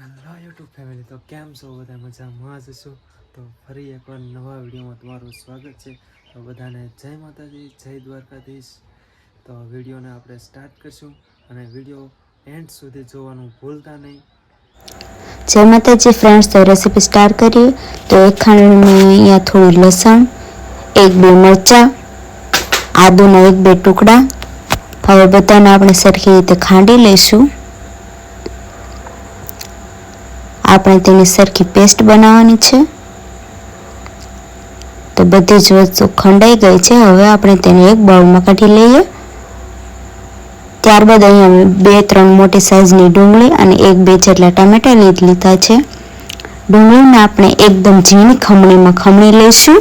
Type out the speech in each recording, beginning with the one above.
Hello YouTube family તો કેમ છો? બધા મજામાં? જ છો. તો ફરી એકવાર નવા વિડીયોમાં તમારું સ્વાગત છે. તો બધાને જય માતાજી, જય દ્વારકાધીશ. તો વિડીયોને આપણે સ્ટાર્ટ કરશું અને વીડિયો એન્ડ સુધી જોવાનું ભૂલતા નહીં. જય માતાજી ફ્રેન્ડ્સ તો રેસીપી સ્ટાર્ટ કરીએ. તો એક ખાંડમાં અહીંયા થોડું લસણ, એક બે મરચાં, આદુના એક બે ટુકડા. હવે બધાને આપણે સરખી રીતે ખાંડી લઈશું. આપણે તેની સરખી પેસ્ટ બનાવવાની છે. તો બધી જ વસ્તુ ખંડાઈ ગઈ છે. હવે આપણે તેને એક બાઉલમાં કાઢી લઈએ. ત્યારબાદ અહીંયા બે ત્રણ મોટી સાઈઝની ડુંગળી અને એક બે જેટલા ટામેટા લીધ લીધા છે. ડુંગળીને આપણે એકદમ ઝીણી ખમણીમાં ખમણી લઈશું.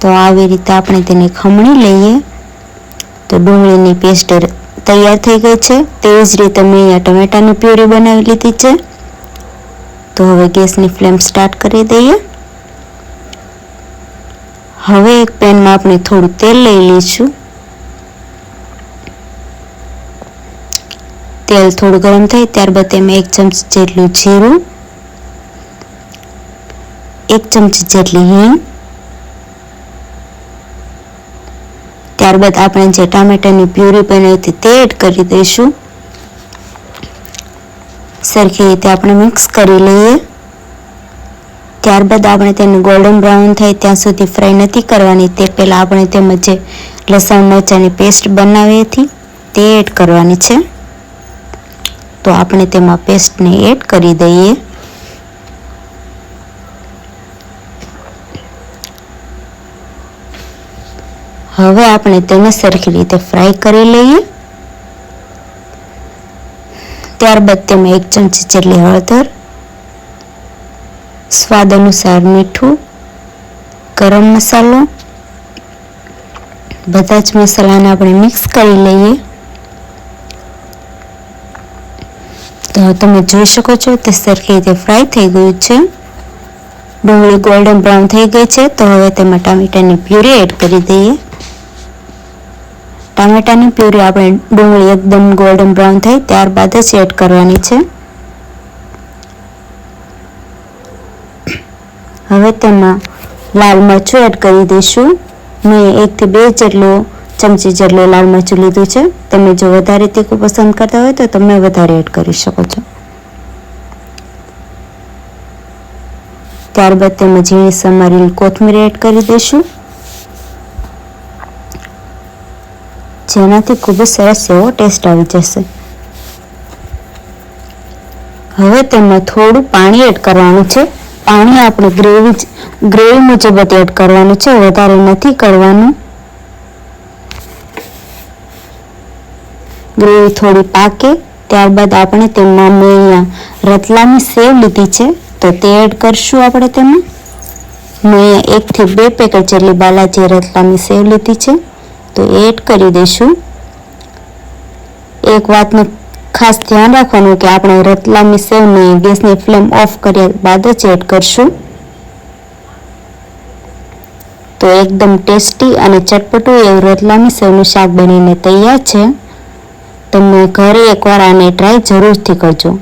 તો આવી રીતે આપણે તેને ખમણી લઈએ. તો ડુંગળીની પેસ્ટ તૈયાર થઈ ગઈ છે. તેવી જ રીતે મેં અહીંયા ટમેટાની પ્યુરી બનાવી લીધી છે. તો હવે ગેસની ફ્લેમ સ્ટાર્ટ કરી દઈએ. હવે એક પેનમાં આપણે થોડું તેલ લઈ લઈશું. તેલ થોડું ગરમ થાય ત્યારબાદ તેમાં એક ચમચી જેટલું જીરું, એક ચમચી જેટલી હિંગ ત્યારબાદ આપણે જે ટામેટાની પ્યુરી બનાવી હતી તે એડ કરી દઈશું. સરખી રીતે આપણે મિક્સ કરી લઈએ. ત્યારબાદ આપણે તેને ગોલ્ડન બ્રાઉન થાય ત્યાં સુધી ફ્રાય નથી કરવાની. તે પહેલાં આપણે તેમાં જે લસણ, મરચાંની પેસ્ટ બનાવી હતી તે એડ કરવાની છે. તો આપણે તેમાં પેસ્ટને એડ કરી દઈએ. હવે આપણે તેને સરખી રીતે ફ્રાય કરી લઈએ. ત્યારબાદ તેમાં એક ચમચી જેટલી હળદર, સ્વાદ અનુસાર મીઠું, ગરમ મસાલો, બધા જ મસાલાને આપણે મિક્સ કરી લઈએ. તો તમે જોઈ શકો છો તે સરખી રીતે ફ્રાય થઈ ગયું છે. ડુંગળી ગોલ્ડન બ્રાઉન થઈ ગઈ છે. તો હવે તેમાં ટામેટાની પ્યુરી એડ કરી દઈએ. ટામેટાની પ્યુરી આપણે ડુંગળી એકદમ ગોલ્ડન બ્રાઉન થાય ત્યારબાદ જ એડ કરવાની છે. હવે તેમાં લાલ મરચું એડ કરી દઈશું. મેં એકથી બે જેટલું ચમચી જેટલું લાલ મરચું લીધું છે. તમે જો વધારે તીખું પસંદ કરતા હોય તો તમે વધારે એડ કરી શકો છો. ત્યારબાદ તેમાં ઝીણી સમારેલી કોથમીર એડ કરી દઈશું. જેનાથી ખૂબ જ સરસ એવો ટેસ્ટ આવી જશે. હવે તેમાં થોડું પાણી એડ કરવાનું છે. પાણી આપણે ગ્રેવી ગ્રેવી મુજબ જ એડ કરવાનું છે. વધારે નથી કરવાનું. ગ્રેવી થોડી પાકે, ત્યારબાદ આપણે તેમાં મેં અહીંયા રતલાની સેવ લીધી છે. તો તે એડ કરશું આપણે તેમાં. મેં એકથી બે પેકેટ જેટલી બાલાજી રતલાની સેવ લીધી છે. તો એડ કરી દઈશું. એક વાતનું ખાસ ધ્યાન રાખવાનું કે આપણે રતલામી સેવને ગેસની ફ્લેમ ઓફ કર્યા બાદ જ એડ કરશું. તો એકદમ ટેસ્ટી અને ચટપટું એવું રતલામી સેવનું શાક બનીને તૈયાર છે. તમે ઘરે એકવાર આને ટ્રાય જરૂરથી કરજો.